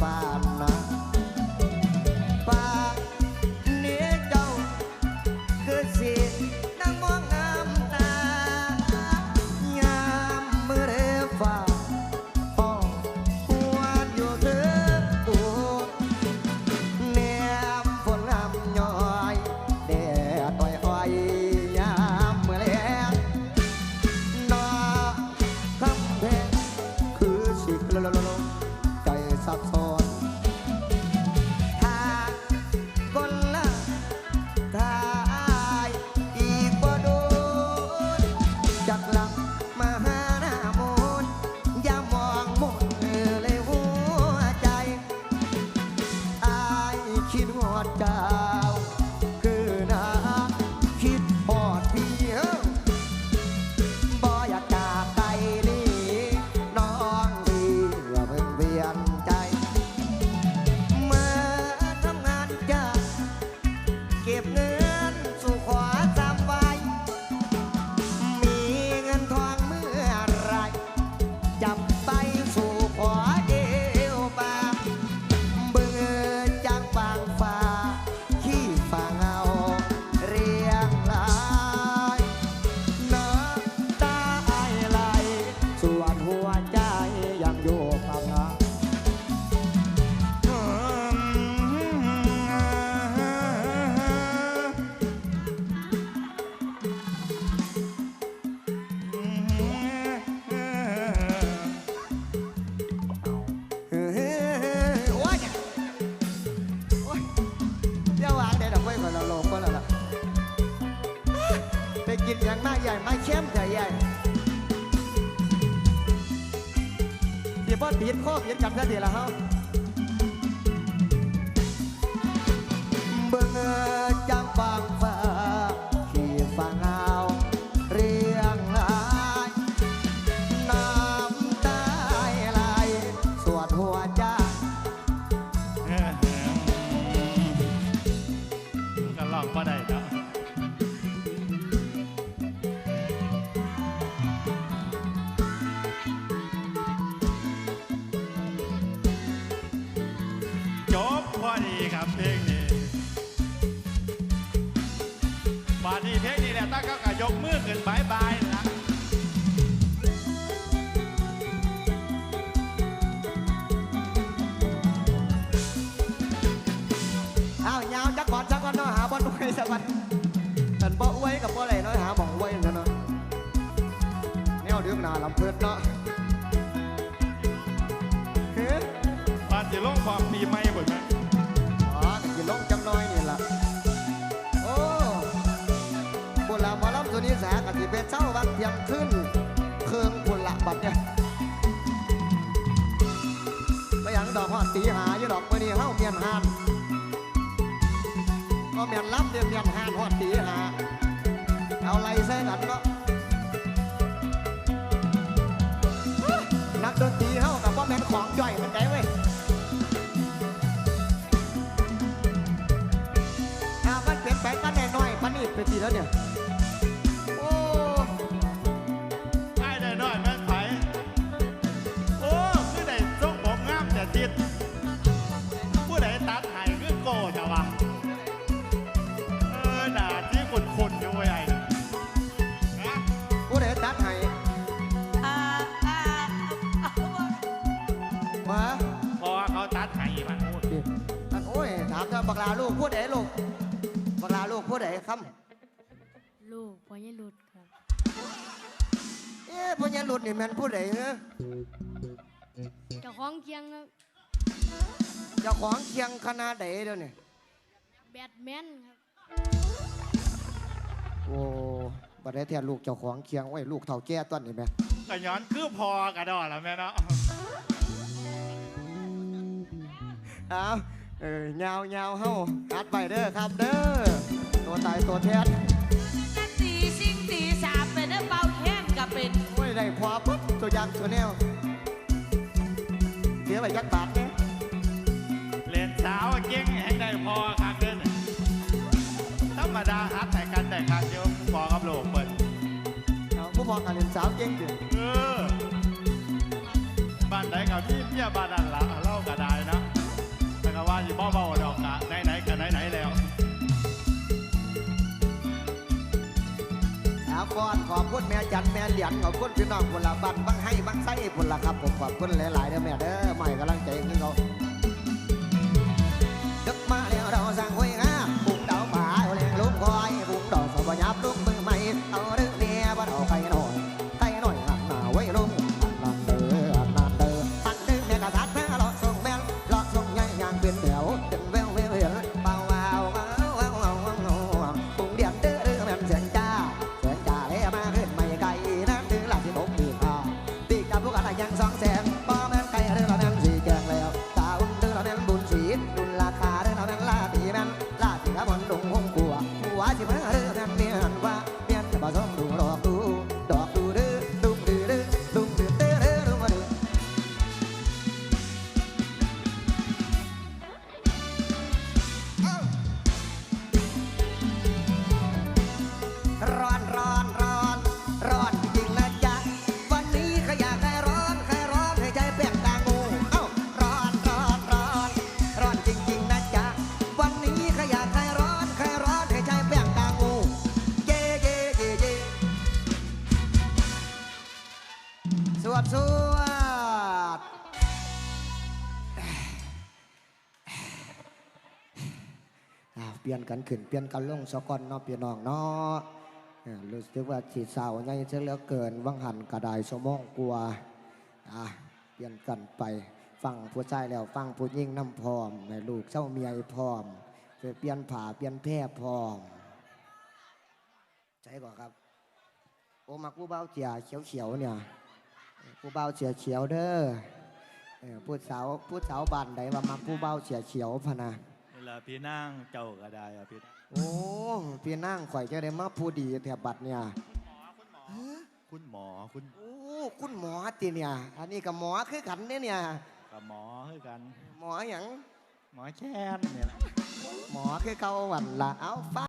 ฟ้านนะ เดี๋ยวพ่อตีนข้อเขียนกันซะทีละเฮาเบิ่งจังบางฟ้า ดีครับเพลงนี้บาดนี้เพลงนี้แหละตั้งก็กยกมือขึ้นบายบายนะอ้าวยาวจักก่อนจักก่อนเนาะหาบอลไว้สักวันแต่บ่ไว้กับบ่อะไรเนาะหาบ่องไว้นั่นเนาะแนวเรื่องหนาลำเพิดเนาะเฮ้ยบานจะลงความปีใหม่บ่ไหมอ๋อก็สิลงจำ น้อยนี่ล่ะโอ้บุญละหมอลำตัวนี้แสกที่เป็นเช้าวันเที่ยงคืนเครื่องบุญละบัดเนี่ยไปหยังดอกหอดตีหาอยู่ดอกมื้อนี้เฮาเมียนหานก็เมียนรับเดียนเมียนหาน มันเปลี่ยนแปลงกันแน่น้อยปันนี้เป็นทีแล้วเนี่ย โอ้ไอ้ได้น้อยแม่นไผโอ้คือได้ทรงผมงามแต่ติดผู้ใดตัดให้คือโกจ้ะวะเออหนาที่ขุนขุนๆอยู่ไอ้นะผู้ใดตัดให้อ่าอ่าเอาว่ามาเพราะว่าเขาตัดให้มันพูดดิอันโอ้ยถามเธอบักลาลูกผู้ใดลูกบัก ลาลูกผู้ใดคำลูกพ่อยังหลุดครับเอ๊ะพ่อยันหลุดนี่แม่นผู้ใดเนอะเจ้าของเคียงครับเจ้าของเคียงคณะใดเดี๋ยวนี้แบทแมนครับโอ้บัดได้แทนลูกเจ้าของเคียงไว้ลูกเท่าแก่ต้นนี่แม่ก็ย้อนคือพอกระดอแล้วแม่เนาะ เอา เออยาวยาวเฮาอัดไปเด้อครับเด้อตัวตายตัวแทนนักตีสิ่งตีสาบเป็นเบาแห้งก็เป็นโอ้ยได้ขวาปุ๊บตัวอยางตัวแนวเสียไปยักบาทเนี่ยเล่นสาวเก่งแห่งได้พอครับเด้อธรรมดาฮัดแต่กันแต่คักเดียวพอกับโลกเปิดเอาผู้พอการเรียนสาวเก่งดิเออบ้านใดกับที่เมียบ้านนั่นละเล่าก็ได้นะ ขอบคุณแม่จันแม่เหลียดขอบคุณพี่น้องพละบันบังให้บังไส้พลละครับผมขอบคุณหลายๆเด้อแม่เด้อใหม่กำลังใจขึ้นเรา ปลี่ยนกันขึ้นเปลี่ยนกันลงสะก่อนเนาะพี่น้องเนาะเออรู้สึกว่าฉีดสาวใหญ่เสียเหลือเกินวังหันกระไดสมองกลัวอะเปลี่ยนกันไปฟังผู้ชายแล้วฟังผู้ยิ่งน้ำพร้อมในลูกเจ้าเมียพร้อมเปลี่ยนผ่าเปลี่ยนแพร่พร้อมใจก่อนครับ โอมากูเบ้าเจียเขียวเขียวเนี่ยกูเบ้าเฉียเขียวเด้อเออพูดสาวพูดสาวบันใดว่ามากูเบ้าเฉียเขียวพะนะ ลาพี่นั่งเจ้าก็ได้อะพี่โอ้ พี่นั่งข่อยจะได้มาผู้ดีแถบบัดเนี่ยคุณหมอคุณโอ้คุณหมอติเนี่ย อันนี้กับหมอคือกันเนี่ยเนี่ย กับหมอคือกัน หมออย่างหมอแค้นเนี่ยนะหมอคือเกาหวันละเอาฟ้า